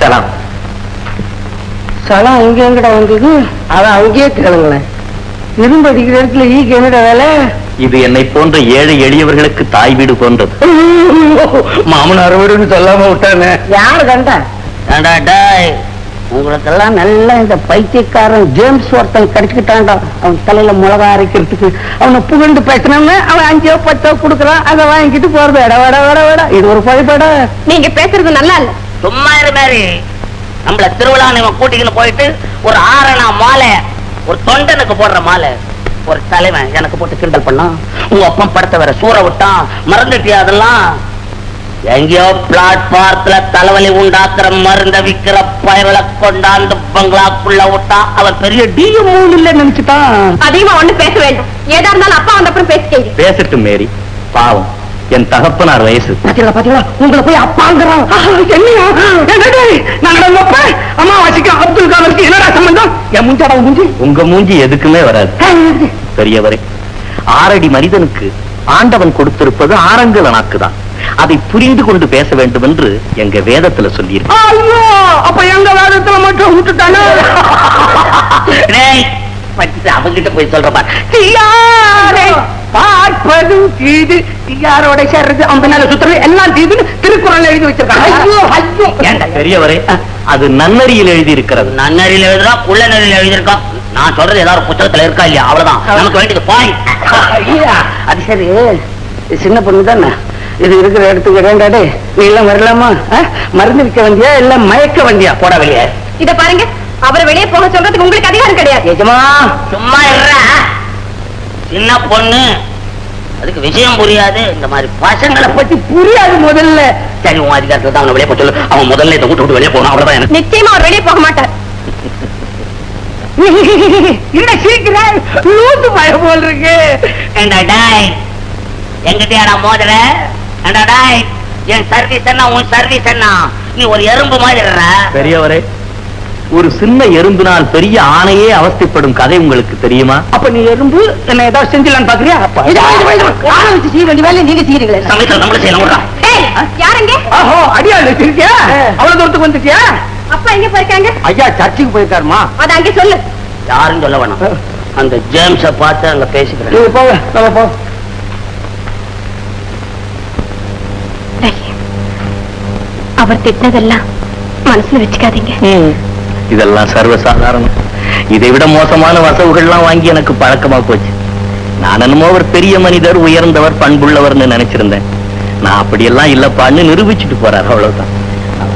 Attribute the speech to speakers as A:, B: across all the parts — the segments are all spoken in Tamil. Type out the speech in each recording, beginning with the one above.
A: சலாம்.
B: சலம் இங்க எங்கடா வந்தது? அதான் அங்கேயே கேளுங்களேன். இரும்பு அடிக்கிற இடத்துல ஈக்கு என்னடா வேலை?
A: இது என்னை போன்ற ஏழை எளியவர்களுக்கு தாய் வீடு போன்றது. மாமனார் வீடுன்னு சொல்லாம விட்டானே.
B: யாரு கண்டா? உங்களுக்கெல்லாம் நல்லா இந்த பைத்தியக்காரன் ஜேம்ஸ் ஒருத்தன் கிடைச்சுக்கிட்டான்டா. அவன் தலையில மிளகா அரைக்கிறதுக்கு. அவனை புகழ்ந்து பேசினோம்னா அவன் அஞ்சோ பத்தோ கொடுக்குறான். அதை வாங்கிட்டு போறது. எட வட வட வட. இது ஒரு பழிப்படா
C: நீங்க பேசுறது நல்லா இல்ல.
D: சும்மா இரு மாதிரி நம்மள திருவிழா இவன் கூட்டிக்கின்னு போயிட்டு ஒரு ஆரணா மாலை ஒரு தொண்டனுக்கு போடுற மாலை. ஒரு தலைவன் எனக்கு போட்டு கிண்டல் பண்ணான். உங்க அப்பன் படத்தை வேற சூற விட்டான். மறந்துட்டியா அதெல்லாம்? எங்கேயோ பிளாட்பாரத்துல தலைவலி உண்டாக்குற மருந்த விக்கிற பயர்களை கொண்டாந்து பங்களாக்குள்ள விட்டா அவன் பெரிய டிஎம்
B: இல்ல நினைச்சுட்டான்.
C: அதிகமா ஒண்ணு பேச வேண்டாம். ஏதா இருந்தாலும் அப்பா வந்த அப்புறம் பேசிக்கங்க
A: பேசட்டும் மேரி பாவம் என் தகப்பனார் வயசு.
B: பாத்தீங்களா பாத்தீங்களா? உங்களை போய் அப்பாங்கிறான் அம்மா வசிக்க அப்துல் கலாமுக்கு என்னடா சம்பந்தம்? என் முஞ்சாடா முஞ்சி?
A: உங்க மூஞ்சி எதுக்குமே வராது. பெரியவரே ஆறடி மனிதனுக்கு ஆண்டவன் கொடுத்திருப்பது ஆரங்கல நாக்குதான் அதை புரிந்து கொண்டு பேச வேண்டும் என்று எங்க வேதத்துல
B: ஐயோ அப்ப எங்க வேதத்துல மட்டும் விட்டுட்டானே?
D: அவங்கிட்ட போய் சொல்ற பாரு.
B: தீயாரை பார்ப்பதும் தீது தீயாரோட சேர்றது மேல சுத்துறது எல்லாம் தீதுன்னு திருக்குறள் எழுதி வச்சிருக்காங்க.
A: பெரியவரே? அது நன்னறியில் எழுதி இருக்கிறது
D: நன்னறியில் எழுதுறா குள்ள நெறியில் எழுதியிருக்கான் நான் சொல்றது ஏதாவது புத்தகத்துல இருக்கா இல்லையா? அவ்வளவுதான். நமக்கு வேண்டியது பாயிண்ட்
B: அது சரி. சின்ன பொண்ணு தானே? இது இருக்கிற இடத்துக்கு வேண்டாடே நீ எல்லாம் வரலாமா? மருந்து விற்க வந்தியா இல்ல மயக்க வந்தியா? போட வெளியே.
C: இத பாருங்க. அவரை வெளியே போக சொல்றதுக்கு உங்களுக்கு அதிகாரம் கிடையாது.
B: எஜமா.
D: சும்மா இருடா. சின்ன பொண்ணு. அதுக்கு விஷயம் புரியாது. இந்த மாதிரி பசங்களை பத்தி
B: புரியாது முதல்ல.
D: சரி உன் அதிகாரத்துல தான் அவனை வெளியே போக சொல்லு. அவன் முதல்ல இதை விட்டு விட்டு வெளியே போகணும் அவ்வளவுதான்
C: நிச்சயமா அவர் வெளியே போக மாட்டார்.
B: என்ன சீக்கிரம் லூத்து பய போல் இருக்கு.
D: ஏண்டா டாய் எங்கிட்டயாடா மோதுற ஏண்டா டாய் என் சர்வீஸ் என்ன உன் சர்வீஸ் என்ன? நீ ஒரு எறும்பு மாதிரி.
A: பெரியவரே ஒரு சின்ன எறும்பினால் பெரிய ஆணையே அவஸ்தைப்படும் கதை உங்களுக்கு தெரியுமா?
B: அப்ப நீ எறும்பு என்ன ஏதாவது செஞ்சலான்னு பாக்குறியா? செய்ய வேண்டிய வேலையை நீங்க செய்யறீங்களே
D: சமயத்துல நம்மள செய்யலாம்
C: யாருங்க
B: ஆஹோ அடியாள் வச்சிருக்கியா? அவ்வளவு தூரத்துக்கு வந்துட்டியா?
C: அப்பா எங்க போயிருக்காங்க?
B: ஐயா சர்ச்சுக்கு போயிருக்காருமா?
C: அத அங்கே சொல்லு.
D: யாரும் சொல்ல வேணாம். அந்த ஜேம்ஸ பார்த்து அங்க பேசிக்கிறேன்.
B: போங்க நம்ம போ.
C: அவர் திட்டினதெல்லாம் மனசுல வச்சுக்காதீங்க.
A: இதெல்லாம் சர்வசாதாரணம். இதை விட மோசமான வசவுகள்லாம் வாங்கி எனக்கு பழக்கமா போச்சு. நான் என்னமோ ஒரு பெரிய மனிதர் உயர்ந்தவர் பண்புள்ளவர்னு நினைச்சிருந்தேன். நான் அப்படியெல்லாம் இல்லப்பான்னு நிரூபிச்சுட்டு போறாரு அவ்வளவுதான். நான்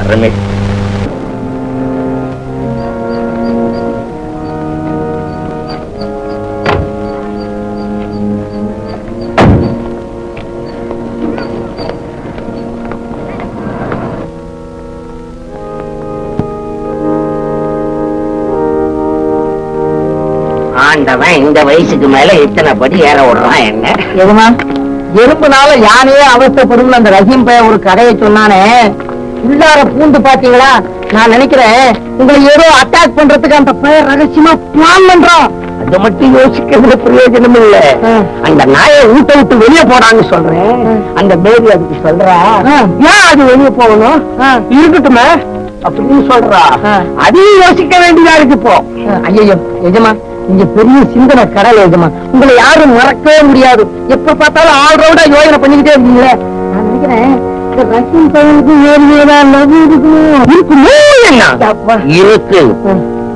D: ஆண்டவன் இந்த வயசுக்கு மேல இத்தனை படி ஏற விடுறான் என்ன?
B: எதுமா? எறும்புனால யானையே அவஸ்தைப்படும் அந்த ரஹீம் பைய ஒரு கதையை சொன்னானே. உள்ளார பூந்து பாத்தீங்களா? நான் நினைக்கிறேன் உங்களை ஏதோ அட்டாக் பண்றதுக்கு அந்த பையன் ரகசியமா பிளான் பண்றான்.
D: அது மட்டும் யோசிக்கிறது பிரயோஜனம் இல்ல. அந்த நாயை ஊட்ட விட்டு வெளியே போடான்னு சொல்றேன். அந்த பேபி அதுக்கு சொல்றா
B: ஏன் அது வெளியே போகணும்? இருக்கட்டுமே
D: அப்படின்னு சொல்றா. அதையும் யோசிக்க வேண்டியதா இருக்கு இப்போ.
B: ஐயோ எஜமா நீங்க பெரிய சிந்தனை கடல் எஜமா. உங்களை யாரும் மறக்கவே முடியாது. எப்ப பார்த்தாலும் ஆல் ரவுண்டா யோசனை பண்ணிக்கிட்டே இருக்கீங்களே. நான் நினைக்கிறேன் ரஷ்யன் பையனுக்கு வேறு ஏதாவது லவ் இருக்குமோ? இருக்குமோ
D: என்ன?
B: அப்பா.
D: இருக்கு.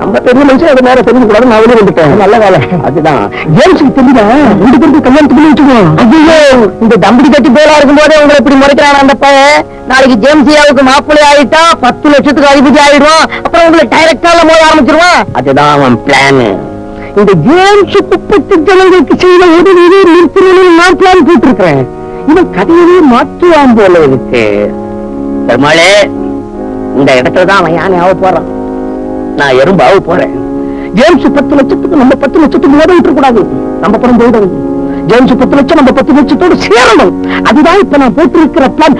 B: நம்ம பெரிய மனுஷன் அது மேல தெரிஞ்சு கூடாது நான் வெளியே வந்துட்டேன். நல்ல வேலை.
D: அதுதான்.
B: ஜேம்ஸுக்கு தெரியுதா? ரெண்டு பேருக்கு கல்யாணத்துக்கு பண்ணி வச்சுக்கோ. ஐயோ. இந்த தம்பி கட்டி போலா இருக்கும் போதே உங்களை இப்படி முறைக்கிறான் அந்த பையன்? நாளைக்கு ஜேம்ஸியாவுக்கு மாப்பிள்ளை ஆயிட்டா பத்து லட்சத்துக்கு அதிபதி ஆயிடும் அப்புறம் உங்களை டைரக்டா போக ஆரம்பிச்சிருவான்.
D: அதுதான் அவன் பிளான்
B: இந்த ஜேம்ஸ் குப்பத்து ஜனங்களுக்கு செய்த உதவியை நிறுத்தணும்னு நான் பிளான் போட்டிருக்கிறேன் இவன் கதையவே மாற்றுவான் போல இருக்கு
D: பெருமாளே இந்த இடத்துல தான் அவன் யானை ஆக போறான் நான் எறும்பாக போறேன்
B: ஜேம்ஸ் பத்து லட்சத்துக்கு நம்ம பத்து லட்சத்துக்கு ஓட விட்டுற கூடாது நம்ம படம் போயிடும் ஜேம்ஸ் பத்து லட்சம் நம்ம பத்து லட்சத்தோடு சேரணும் அதுதான் இப்ப நான் போட்டிருக்கிற பிளான்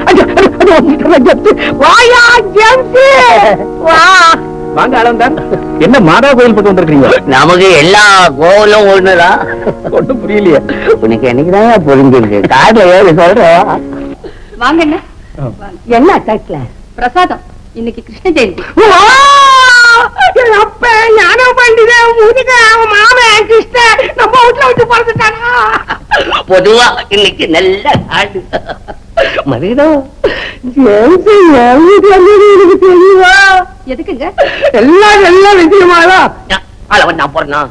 B: வாயா
A: வாங்க என்ன மாதா கோயில் பக்கம் வந்திருக்கீங்க
D: நமக்கு எல்லா கோவிலும் ஒண்ணுதான்.
A: ஒன்றும் புரியலையே.
D: உனக்கு என்னைக்குதான் புரிஞ்சிருக்கு? கார்ல ஏறி சொல்றேன்.
C: வாங்க என்ன
B: என்ன
C: பிரசாதம். இன்னைக்கு கிருஷ்ண ஜெயந்தி.
B: அப்ப ஞான பண்டித முதுக அவன் மாமன் கிருஷ்ண நம்ம வீட்டுல விட்டு பிறந்துட்டானா?
D: பொதுவா இன்னைக்கு நல்ல நாடு
B: மனிதா எனக்கு தெரியுமா
C: எதுக்குங்க?
B: எல்லாம் எல்லாம் நிச்சயமாதான்.
D: அளவன் நான் போறான்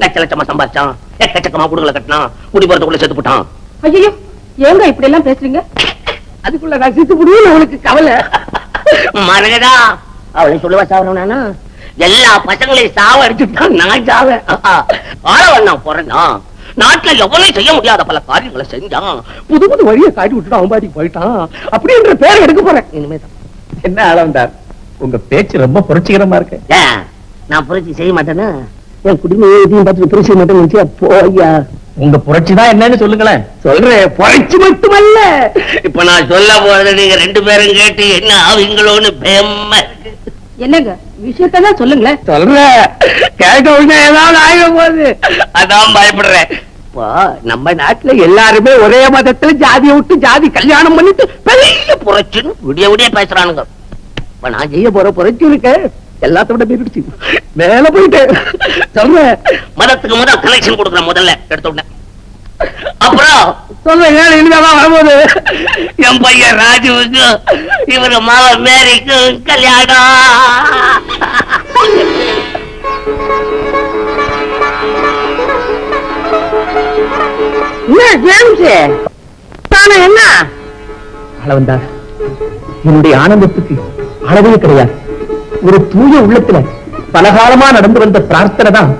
D: லட்ச லட்சமா சம்பாதிச்சான். எக்கச்சக்கமா குடுக்கல கட்டினான். குடி போறதுக்குள்ள செத்து போட்டான்.
C: ஐயோ ஏங்க இப்படி எல்லாம் பேசுறீங்க?
B: அதுக்குள்ள நான் சித்து முடியும் உனக்கு கவலை.
D: மரகதா அவளை சொல்லுவா சாவறானா எல்லா பசங்களையும் சாவ அடிச்சுட்டான் நான் சாவேன். ஆளவன் நான் பிறந்தான் நாட்டுல எவனையும் செய்ய முடியாத பல காரியங்களை செஞ்சான்.
B: புது புது வழியை காட்டி விட்டுட்டு அவன் பாட்டிக்கு போயிட்டான். அப்படின்ற பேர் எடுக்க போறேன்.
D: இனிமே
E: என்ன அளவந்தார் உங்க பேச்சு ரொம்ப புரட்சிகரமா இருக்கு.
D: நான் புரட்சி செய்ய மாட்டேன்னா
B: என் குடும்பம் எதையும் பார்த்து புரிசு மட்டும் நினைச்சியா? போய்யா
E: உங்க புரட்சி தான் என்னன்னு சொல்லுங்களேன்.
B: சொல்றேன். புரட்சி மட்டுமல்ல.
D: இப்ப நான் சொல்ல போறது நீங்க ரெண்டு பேரும் கேட்டு என்ன ஆவீங்களோன்னு பயமா இருக்கு.
C: என்னங்க விஷயத்தான் சொல்லுங்களேன்.
B: சொல்றேன் கேட்க உடனே ஏதாவது ஆக போகுது.
D: அதான் பயப்படுறேன்.
B: இப்போ நம்ம நாட்டுல எல்லாருமே ஒரே மதத்துல ஜாதியை விட்டு ஜாதி கல்யாணம் பண்ணிட்டு பெரிய
D: புரட்சின்னு விடிய விடிய பேசுறானுங்க.
B: இப்ப நான் செய்ய போற புரட்சி இருக்க. எல்லாத்தோட மேல போயிட்டு சொல்றேன்
D: மதத்துக்கு முதல் கனெக்ஷன் கொடுக்குறேன் முதல்ல. எடுத்த உடனே. அப்புறம்
B: ஏழு இனிமேதான் வரும்போது.
D: என் பையன் ராஜுவுக்கு இவரு மாவ மேரிக்கு கல்யாணம்.
B: என்ன
E: அளவந்தார் என்னுடைய ஆனந்தத்துக்கு அளவே கிடையாது. ஒரு தூய உள்ளத்துல பலகாலமா நடந்து வந்த பிரார்த்தனை தான்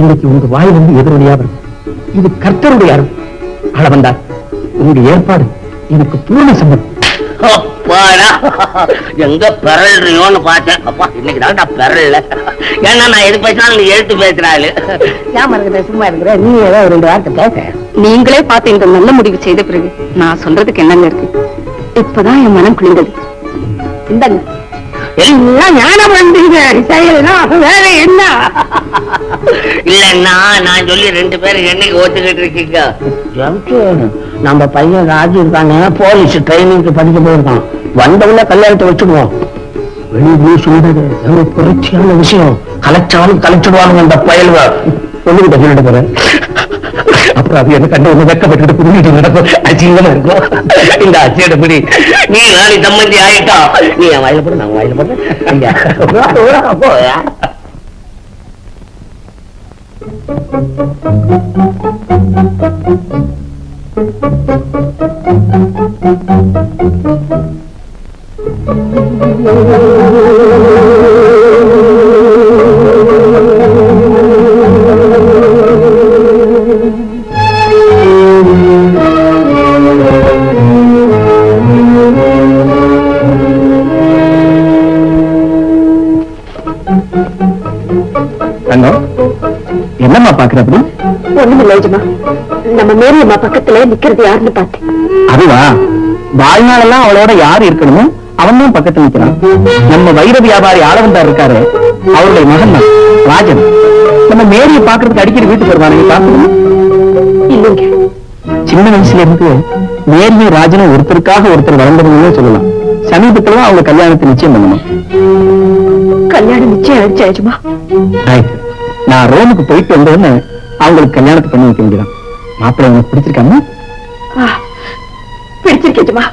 E: இன்னைக்கு உங்க வாய் வந்து எதிரொலியா வருது. இது கர்த்தருடைய அருள். அளவந்தார் உங்க ஏற்பாடு எனக்கு பூர்ண சம்மதம்
D: அப்பாடா. எங்க பெறல்றியோன்னு பார்த்தேன். அப்பா இன்னைக்கு தான் நான் பெறல ஏன்னா நான் எது பேசினாலும் நீ எழுத்து பேசுறாள்.
B: ஏமா இருக்கிற சும்மா இருக்கிற நீ ஏதோ ஒரு ரெண்டு வார்த்தை பேச.
C: நீங்களே பார்த்து இந்த நல்ல முடிவு செய்த பிறகு நான் சொல்றதுக்கு என்னங்க இருக்கு? இப்பதான் என் மனம் குளிர்ந்தது.
B: இந்தாங்க. எல்லாம் ஞானம் பண்றீங்க செய்யலாம் வேற என்ன?
D: இல்லன்னா நான் சொல்லி ரெண்டு பேரும் என்னைக்கு ஒத்துக்கிட்டு இருக்கீங்க?
B: நம்ம பையன் ராஜு இருக்கானே போலீஸ் ட்ரைனிங்க்கு படிக்க போயிருக்கான். வந்தவங்கள கல்யாணத்தை வச்சுக்குவோம். வெளியே சொல்றது ஒரு புரட்சியான விஷயம். கலைச்சாலும் கலைச்சிடுவாங்க அந்த பயல்வ சொல்லிக்கிட்ட சொல்லிட்டு போறேன். அப்புறம் அது என்ன கண்டு ஒண்ணு வெக்கப்பட்டு புரிஞ்சுட்டு நடக்கும். அசிங்கமா இருக்கும். இந்த அச்சியோட பிடி
D: நீ நாளை சம்மந்தி ஆயிட்டா.
B: நீ என் வாயில போட நான் வாயில போடுறேன். இங்க.
E: என்னம்மா பாக்குற அப்படி
C: ஒண்ணுமில்ல எஜமா நம்ம மேரி அம்மா பக்கத்துல நிக்கிறது யாருன்னு பார்த்தேன்.
E: அதுவா? வாழ்நாளெல்லாம் அவளோட யார் இருக்கணுமோ அவன் தான் பக்கத்துல நிக்கிறான். நம்ம வைர வியாபாரி ஆளவந்தார் இருக்காரு. அவருடைய மகன் தான் ராஜன். நம்ம மேரிய பாக்குறதுக்கு அடிக்கடி வீட்டுக்கு வருவான் நீங்க பாக்கணும்
C: இல்லைங்க.
E: சின்ன வயசுல இருந்து மேரியும் ராஜனும் ஒருத்தருக்காக ஒருத்தர் வளர்ந்தவங்கன்னு சொல்லலாம். சமீபத்துல அவங்க கல்யாணத்தை நிச்சயம் பண்ணணும்.
C: கல்யாணம் நிச்சயம் ஆயிடுச்சு எஜமா
E: ரைட் நான் ரோமுக்கு போயிட்டு வந்தோன்னு அவங்களுக்கு கல்யாணத்தை பண்ணி வைக்க வேண்டியதான் மாப்பிள்ளை உங்களுக்கு பிடிச்சிருக்காமா?
C: பிடிச்சிருக்கேட்டுமா